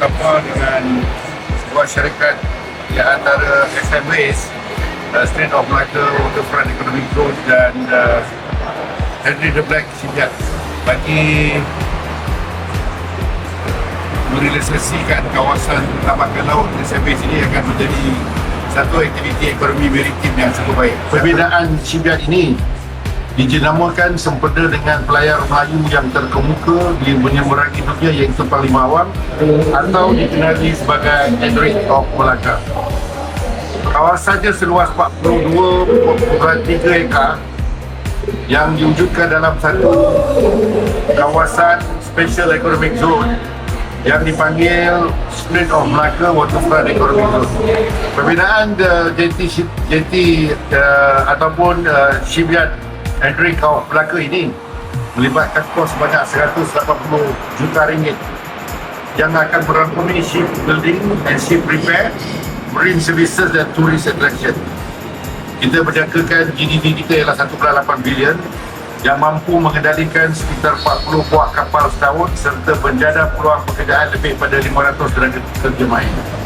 bersama dengan sebuah syarikat yang antara SMWs uh, Strait of Malacca Waterfront Economic Zone dan uh, Henry the Black Shipyard bagi merealisasikan kawasan tampakan laut SMWs ini akan menjadi satu aktiviti ekonomi maritim yang cukup baik. Perbezaan shipyard ini dijenamakan sempena dengan pelayar Melayu yang terkemuka di menyeberangi dunia iaitu Panglima Awang atau dikenali sebagai Edric of Melaka. Kawasannya seluas 42.3 ekar yang diwujudkan dalam satu kawasan Special Economic Zone yang dipanggil Strait of Malacca Waterfront Economic Zone. Perbezaan ship- jeti uh, ataupun uh, shipyard Hendrik of Malacca ini melibatkan kos sebanyak 180 juta ringgit yang akan merangkumi ship building and ship repair, marine services dan tourist attraction. Kita berjangkakan GDP kita ialah 1.8 bilion yang mampu mengendalikan sekitar 40 buah kapal setahun serta menjana peluang pekerjaan lebih pada 500 tenaga kerja main.